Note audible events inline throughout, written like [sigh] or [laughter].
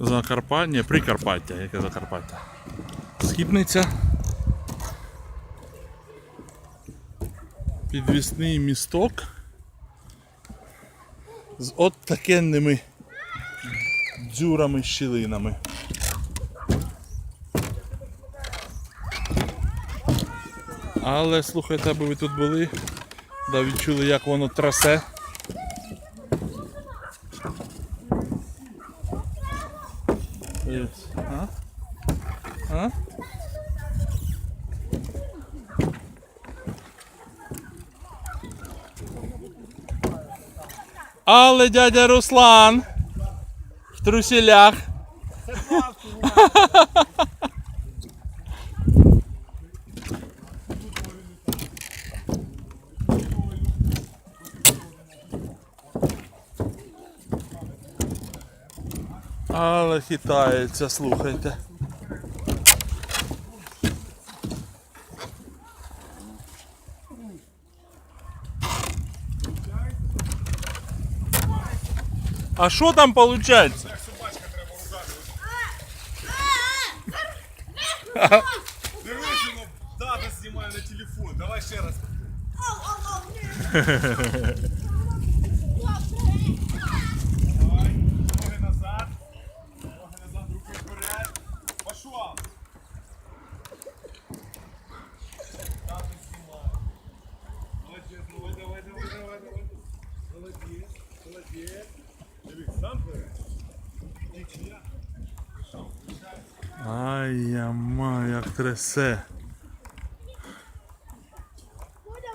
Закарпаття, Прикарпаття, яке Закарпаття. Східниця. Підвісний місток з от такенними дзюрами щілинами. Але слухайте, аби ви тут були, да відчули, як воно трасе. Ось, А? А? Але дядя Руслан в труселях. [laughs] Але хитається, слухайте. А що там виходить? Дивись, воно дата знімає на телефон. Давай ще раз. [laughs] [laughs] Ай, яма, як трясе.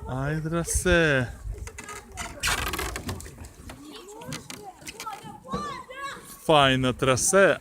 Ай, трясе. Файно трясе.